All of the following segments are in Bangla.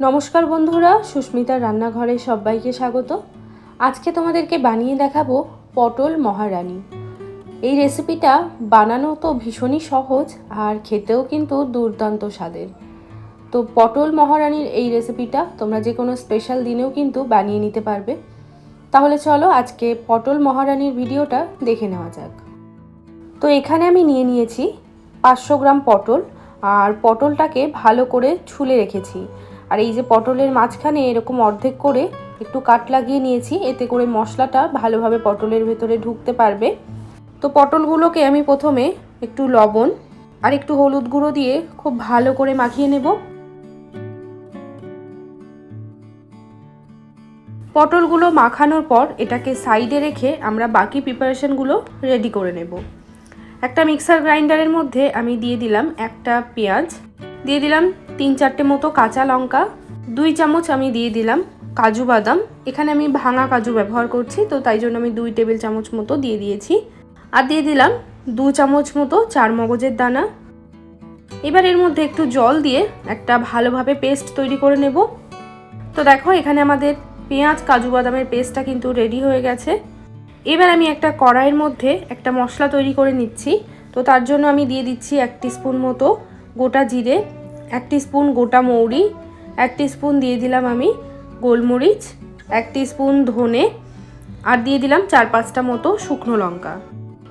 নমস্কার বন্ধুরা, সুস্মিতার রান্নাঘরে সবাইকে স্বাগত। আজকে তোমাদেরকে বানিয়ে দেখাবো পটল মহারানী। এই রেসিপিটা বানানো তো ভীষণই সহজ আর খেতেও কিন্তু দুর্দান্ত স্বাদের। তো পটল মহারানীর এই রেসিপিটা তোমরা যে কোনো স্পেশাল দিনেও কিন্তু বানিয়ে নিতে পারবে। তাহলে চলো আজকে পটল মহারানীর ভিডিওটা দেখে নেওয়া যাক। তো এখানে আমি নিয়ে নিয়েছি পাঁচশো গ্রাম পটল আর পটলটাকে ভালো করে ছুলে রেখেছি। আর এই যে পটলের মাঝখানে এরকম অর্ধেক করে একটু কাট লাগিয়ে নিয়েছি, এতে করে মশলাটা ভালোভাবে পটলের ভেতরে ঢুকতে পারবে। তো পটলগুলোকে আমি প্রথমে একটু লবণ আর একটু হলুদ গুঁড়ো দিয়ে খুব ভালো করে মাখিয়ে নেব। পটলগুলো মাখানোর পর এটাকে সাইডে রেখে আমরা বাকি প্রিপারেশনগুলো রেডি করে নেব। একটা মিক্সার গ্রাইন্ডারের মধ্যে আমি দিয়ে দিলাম একটা পেঁয়াজ। দিয়ে দিলাম তিন চারটে মতো কাঁচা লঙ্কা, দুই চামচ আমি দিয়ে দিলাম কাজু বাদাম। এখানে আমি ভাঙা কাজু ব্যবহার করছি, তো তাই জন্য আমি দুই টেবিল চামচ মতো দিয়ে দিয়েছি। আর দিয়ে দিলাম দু চামচ মতো চার মগজের দানা। এবার এর মধ্যে একটু জল দিয়ে একটা ভালোভাবে পেস্ট তৈরি করে নেব। তো দেখো, এখানে আমাদের পেঁয়াজ, কাজু বাদামের পেস্টটা কিন্তু রেডি হয়ে গেছে। এবার আমি একটা কড়াইয়ের মধ্যে একটা মশলা তৈরি করে নিচ্ছি। তো তার জন্য আমি দিয়ে দিচ্ছি এক স্পুন মতো গোটা জিরে এক স্পুন গোটা মৌরি, এক স্পুন দিয়ে দিলাম আমি গোলমরিচ, এক স্পুন ধনে, আর দিয়ে দিলাম চার পাঁচটা মতো শুকনো লঙ্কা।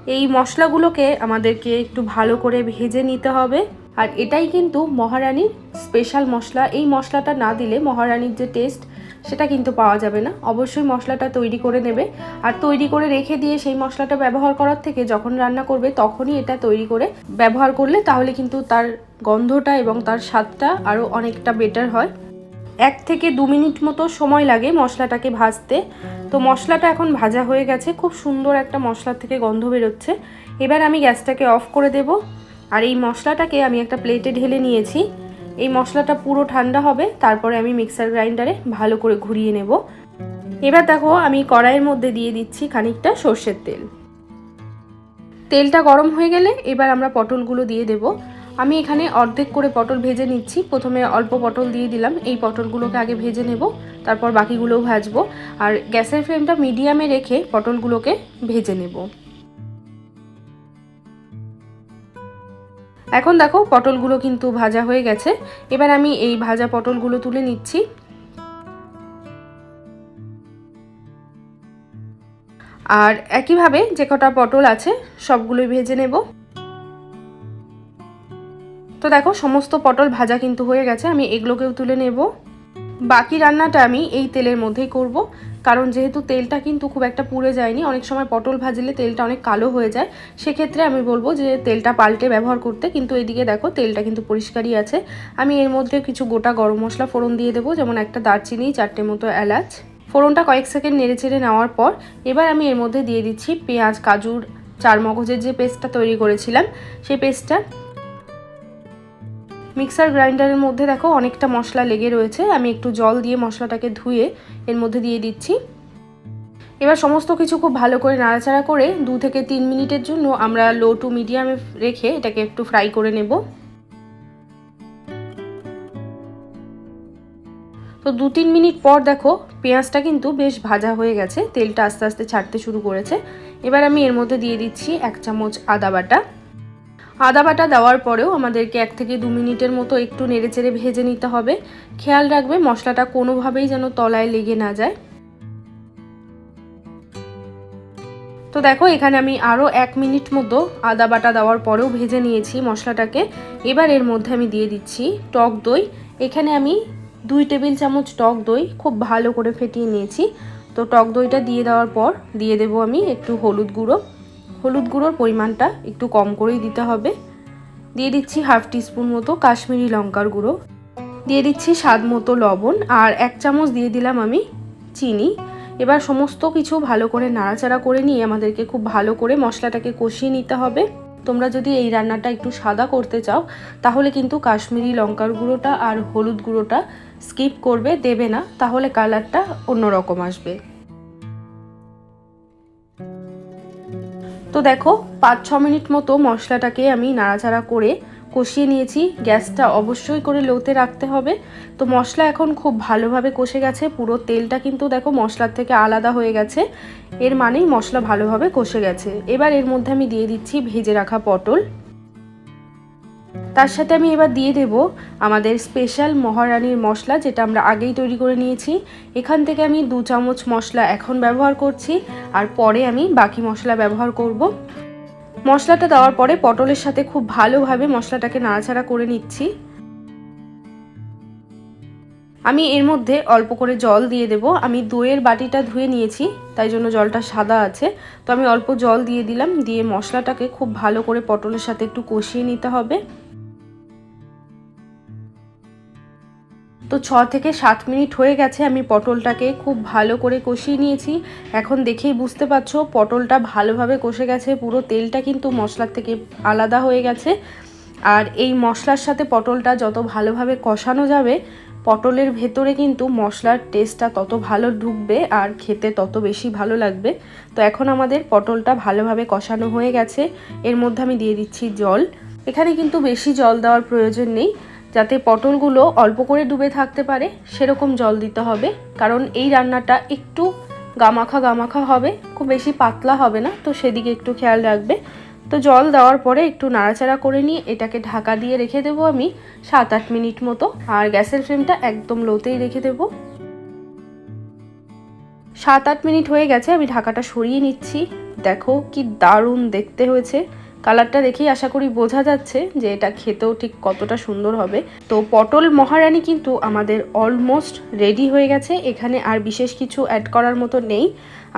এই মশলাগুলোকে আমাদেরকে একটু ভালো করে ভেজে নিতে হবে। আর এটাই কিন্তু মহারানীর স্পেশাল মশলা। এই মশলাটা না দিলে মহারানীর যে টেস্ট সেটা কিন্তু পাওয়া যাবে না। অবশ্যই মশলাটা তৈরি করে নেবে। আর তৈরি করে রেখে দিয়ে সেই মশলাটা ব্যবহার করার থেকে যখন রান্না করবে তখনই এটা তৈরি করে ব্যবহার করলে তাহলে কিন্তু তার গন্ধটা এবং তার স্বাদটা আরও অনেকটা বেটার হয়। এক থেকে দু মিনিট মতো সময় লাগে মশলাটাকে ভাজতে। তো মশলাটা এখন ভাজা হয়ে গেছে। খুব সুন্দর একটা মশলার থেকে গন্ধ বেরোচ্ছে। এবার আমি গ্যাসটাকে অফ করে দেব। আর এই মশলাটাকে আমি একটা প্লেটে ঢেলে নিয়েছি। এই মশলাটা পুরো ঠান্ডা হবে, তারপরে আমি মিক্সার গ্রাইন্ডারে ভালো করে ঘুরিয়ে নেব। এবার দেখো, আমি কড়াইয়ের মধ্যে দিয়ে দিচ্ছি খানিকটা সর্ষের তেল। তেলটা গরম হয়ে গেলে এবার আমরা পটলগুলো দিয়ে দেব। আমি এখানে অর্ধেক করে পটল ভেজে নিচ্ছি। প্রথমে অল্প পটল দিয়ে দিলাম। এই পটলগুলোকে আগে ভেজে নেব, তারপর বাকিগুলোও ভাজবো। আর গ্যাসের ফ্লেমটা মিডিয়ামে রেখে পটলগুলোকে ভেজে নেব। এখন দেখো পটলগুলো কিন্তু ভাজা হয়ে গেছে। এবার আমি এই ভাজা পটলগুলো তুলে নিচ্ছি। আর একইভাবে যে কটা পটল আছে, সবগুলোই ভেজে নেব। তো দেখো সমস্ত পটল ভাজা কিন্তু হয়ে গেছে, আমি এগুলোকেও তুলে নেব। বাকি রান্নাটা আমি এই তেলের মধ্যেই করব। কারণ যেহেতু তেলটা কিন্তু খুব একটা পুড়ে যায়নি, অনেক সময় পটল ভাজলে তেলটা অনেক কালো হয়ে যায়, সেক্ষেত্রে আমি বলব যে তেলটা পাল্টে ব্যবহার করতে, কিন্তু এদিকে দেখো তেলটা কিন্তু পরিষ্কারই আছে। আমি এর মধ্যে কিছু গোটা গরম মশলা ফোড়ন দিয়ে দেবো, যেমন একটা দারচিনি, চারটে মতো এলাচ। ফোড়নটা কয়েক সেকেন্ড নেড়ে চেড়ে নেওয়ার পর, এবার আমি এর মধ্যে দিয়ে দিচ্ছি পেঁয়াজ, কাজুর চার মগজের যে পেস্টটা তৈরি করেছিলাম, সেই পেস্টটা মিক্সার গ্রাইন্ডারের মধ্যে দেখো অনেকটা মশলা লেগে রয়েছে। আমি একটু জল দিয়ে মশলাটাকে ধুয়ে এর মধ্যে দিয়ে দিচ্ছি। এবার সমস্ত কিছু খুব ভালো করে নাড়াচাড়া করে দু থেকে তিন মিনিটের জন্য আমরা লো টু মিডিয়ামে রেখে এটাকে একটু ফ্রাই করে নেব। তো দু তিন মিনিট পর দেখো পেঁয়াজটা কিন্তু বেশ ভাজা হয়ে গেছে, তেলটা আস্তে আস্তে ছাড়তে শুরু করেছে। এবার আমি এর মধ্যে দিয়ে দিচ্ছি এক চামচ আদা বাটা। আদা বাটা দেওয়ার পরেও আমাদেরকে এক থেকে দু মিনিটের মতো একটু নেড়েচেড়ে ভেজে নিতে হবে। খেয়াল রাখবে, মশলাটা কোনোভাবেই যেন তলায় লেগে না যায়। তো দেখো, এখানে আমি আরও এক মিনিট মতো আদা বাটা দেওয়ার পরেও ভেজে নিয়েছি মশলাটাকে। এবার এর মধ্যে আমি দিয়ে দিচ্ছি টক দই। এখানে আমি দুই টেবিল চামচ টক দই খুব ভালো করে ফেটিয়ে নিয়েছি। তো টক দইটা দিয়ে দেওয়ার পর দিয়ে দেবো আমি একটু হলুদ গুঁড়ো। হলুদ গুঁড়োর পরিমাণটা একটু কম করেই দিতে হবে। দিয়ে দিচ্ছি হাফ টিস্পুন মতো কাশ্মীরি লঙ্কার গুঁড়ো। দিয়ে দিচ্ছি স্বাদ মতো লবণ আর এক চামচ দিয়ে দিলাম আমি চিনি। এবার সমস্ত কিছু ভালো করে নাড়াচাড়া করে নিয়ে আমাদেরকে খুব ভালো করে মশলাটাকে কষিয়ে নিতে হবে। তোমরা যদি এই রান্নাটা একটু সাদা করতে চাও, তাহলে কিন্তু কাশ্মীরি লঙ্কার গুঁড়োটা আর হলুদ গুঁড়োটা স্কিপ করবে, দেবে না। তাহলে কালারটা অন্যরকম আসবে। তো দেখো, পাঁচ, ছ মিনিট মতো মশলাটাকে আমি নাড়াচাড়া করে কষিয়ে নিয়েছি। গ্যাসটা অবশ্যই করে লোতে রাখতে হবে। তো মশলা এখন খুব ভালোভাবে কষে গেছে। পুরো তেলটা কিন্তু দেখো মশলার থেকে আলাদা হয়ে গেছে। এর মানেই মশলা ভালোভাবে কষে গেছে। এবার এর মধ্যে আমি দিয়ে দিচ্ছি ভেজে রাখা পটল। তার সাথে আমি এবার দিয়ে দেব আমাদের স্পেশাল মহারানির মশলা, যেটা আমরা আগেই তৈরি করে নিয়েছি। এখান থেকে আমি দু চামচ মশলা এখন ব্যবহার করছি, আর পরে আমি বাকি মশলা ব্যবহার করব। মশলাটা দেওয়ার পরে পটলের সাথে খুব ভালোভাবে মশলাটাকে নাড়াচাড়া করে নিচ্ছি। আমি এর মধ্যে অল্প করে জল দিয়ে দেব। আমি দইয়ের বাটিটা ধুয়ে নিয়েছি, তাই জন্য জলটা সাদা আছে। তো আমি অল্প জল দিয়ে দিলাম, দিয়ে মশলাটাকে খুব ভালো করে পটলের সাথে একটু কষিয়ে নিতে হবে। তো ছ থেকে সাত মিনিট হয়ে গেছে, আমি পটলটাকে খুব ভালো করে কষিয়ে নিয়েছি। এখন দেখেই বুঝতে পারছ, পটলটা ভালোভাবে কষে গেছে, পুরো তেলটা কিন্তু মশলার থেকে আলাদা হয়ে গেছে। আর এই মশলার সাথে পটলটা যত ভালোভাবে কষানো যাবে, পটলের ভেতরে কিন্তু মশলার টেস্টটা তত ভালো ঢুকবে আর খেতে তত বেশি ভালো লাগবে। তো এখন আমাদের পটলটা ভালোভাবে কষানো হয়ে গেছে। এর মধ্যে আমি দিয়ে দিচ্ছি জল। এখানে কিন্তু বেশি জল দেওয়ার প্রয়োজন নেই। যাতে পটলগুলো অল্প করে ডুবে থাকতে পারে, সেরকম জল দিতে হবে। কারণ এই রান্নাটা একটু গামাখা গামাখা হবে, খুব বেশি পাতলা হবে না, তো সেদিকে একটু খেয়াল রাখবে। তো জল দেওয়ার পরে একটু নাড়াচাড়া করে নিয়ে এটাকে ঢাকা দিয়ে রেখে দেবো আমি সাত আট মিনিট মতো। আর গ্যাসের ফ্লেমটা একদম লোতেই রেখে দেবো। সাত আট মিনিট হয়ে গেছে, আমি ঢাকাটা সরিয়ে নিচ্ছি। দেখো কি দারুণ দেখতে হয়েছে। কালারটা দেখেই আশা করি বোঝা যাচ্ছে যে এটা খেতেও ঠিক কতটা সুন্দর হবে। তো পটল মহারানী কিন্তু আমাদের অলমোস্ট রেডি হয়ে গেছে। এখানে আর বিশেষ কিছু অ্যাড করার মতো নেই।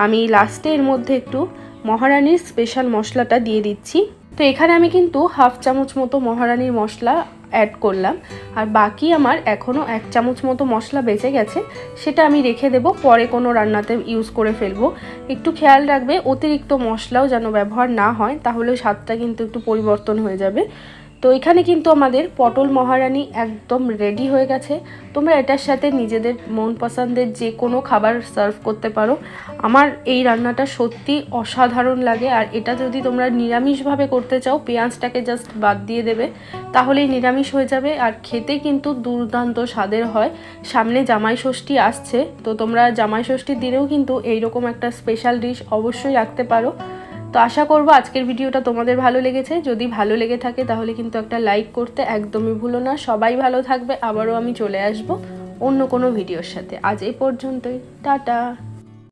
আমি লাস্টে এর মধ্যে একটু মহারানির স্পেশাল মশলাটা দিয়ে দিচ্ছি। তো এখানে আমি কিন্তু হাফ চামচ মতো মহারানির মশলা অ্যাড করলাম। আর বাকি আমার এখনও এক চামচ মতো মশলা বেঁচে গেছে, সেটা আমি রেখে দেব। পরে কোনো রান্নাতে ইউজ করে ফেলব। একটু খেয়াল রাখবে, অতিরিক্ত মশলাও যেন ব্যবহার না হয়, তাহলে স্বাদটা কিন্তু একটু পরিবর্তন হয়ে যাবে। তো এখানে কিন্তু আমাদের পটল মহারানি একদম রেডি হয়ে গেছে। তোমরা এটার সাথে নিজেদের মন পছন্দের যে কোনো খাবার সার্ভ করতে পারো। আমার এই রান্নাটা সত্যি অসাধারণ লাগে আর এটা যদি তোমরা নিরামিষভাবে করতে চাও, পেঁয়াজটাকে জাস্ট বাদ দিয়ে দেবে, তাহলেই নিরামিষ হয়ে যাবে আর খেতে কিন্তু দুর্দান্ত স্বাদের হয়। সামনে জামাই ষষ্ঠী আসছে, তো তোমরা জামাই ষষ্ঠীর দিনেও কিন্তু এইরকম একটা স্পেশাল ডিশ অবশ্যই রাখতে পারো। তো আশা করব আজকের ভিডিওটা তোমাদের ভালো লেগেছে। যদি ভালো লেগে থাকে তাহলে কিন্তু একটা লাইক করতে একদমই ভুলো না। সবাই ভালো থাকবে, আবারও আমি চলে আসব অন্য কোনো ভিডিওর সাথে। আজ এই পর্যন্তই। টাটা।